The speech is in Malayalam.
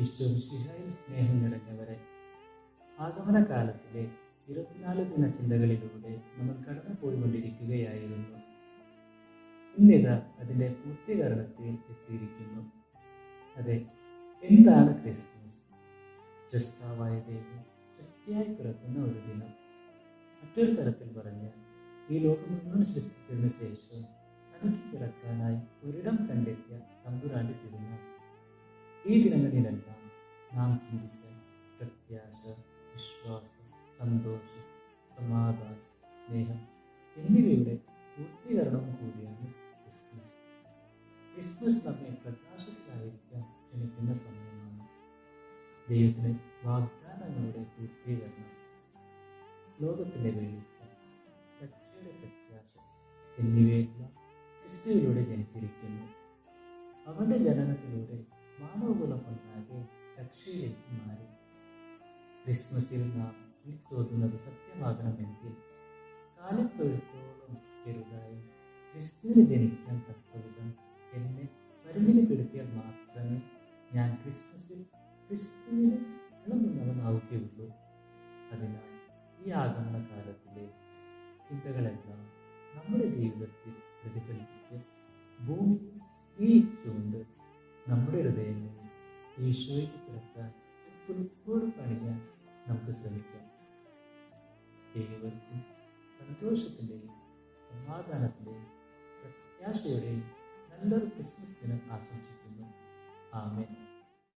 ഈശോമിശിഹായിൽ സ്നേഹം നിറഞ്ഞവരെ ആഗമനകാലത്തിലെ ഇരുപത്തിനാല് ദിന ചിന്തകളിലൂടെ നമ്മൾ കടന്നു പോയിക്കൊണ്ടിരിക്കുകയായിരുന്നു ഇന്നിതാ അതിന്റെ പൂർത്തീകരണത്തിൽ എത്തിയിരിക്കുന്നു. അതെ എന്താണ് ക്രിസ്മസ്? ക്രിസ്താവായ ദൈവം സൃഷ്ടിയായി പിറക്കുന്ന ഒരു ദിനം. മറ്റൊരു തരത്തിൽ പറഞ്ഞാൽ ഈ ലോകം മുഴുവൻ സൃഷ്ടിച്ചതിന് ശേഷം തനിക്ക് പിറക്കാനായി ഒരിടം കണ്ടെത്തിയ തമ്പുരാന്റെ തിരുനാൾ. ഈ ദിനങ്ങളിലെല്ലാം നാം ചിന്തിച്ച പ്രത്യാശ വിശ്വാസം സന്തോഷം സമാധാനം സ്നേഹം എന്നിവയുടെ പൂർത്തീകരണവും കൂടിയാണ് ക്രിസ്മസ്. ക്രിസ്മസ് നമ്മെ പ്രകാശത്തിലായിരിക്കാൻ ക്ഷണിക്കുന്ന സമയമാണ്. ദൈവത്തിലെ വാഗ്ദാനങ്ങളുടെ പൂർത്തീകരണം ലോകത്തിന്റെ വേണ്ടി രക്ഷയുടെ പ്രത്യാശ എന്നിവയെല്ലാം ക്രിസ്തുവിലൂടെ ജനിച്ചിരിക്കുന്നു. അവന്റെ ജനനത്തിലൂടെ ക്രിസ്മസിൽ നാം വിളിച്ചോതുന്നത് സത്യമാകണമെങ്കിൽ കാലത്തൊഴുത്തോളം ചെറുതായി ക്രിസ്തുവിന് ജനിക്കാൻ തക്കവിധം എന്നെ പരിമിതപ്പെടുത്തിയാൽ മാത്രമേ ഞാൻ ക്രിസ്മസിൽ ക്രിസ്തുവിന് ഇളമുന്നവനാവുകയുള്ളൂ അതിനാൽ ഈ ആഗമന കാലത്തിലെ ചിന്തകളെല്ലാം നമ്മുടെ ജീവിതത്തിൽ പ്രതിഫലിപ്പിച്ച് ഭൂമി സ്നേഹിച്ചുകൊണ്ട് നമ്മുടെ ഹൃദയങ്ങളിൽ ഈശോയ്ക്ക് പിറക്കാൻ ഇപ്പോഴും പണിയാൻ നമുക്ക് ശ്രമിക്കാം. ഏവർക്കും സന്തോഷത്തിന്റെയും സമാധാനത്തിന്റെയും പ്രത്യാശയുടെയും നല്ലൊരു ക്രിസ്മസ് ദിനം ആശംസിക്കുന്നു. ആമേൻ.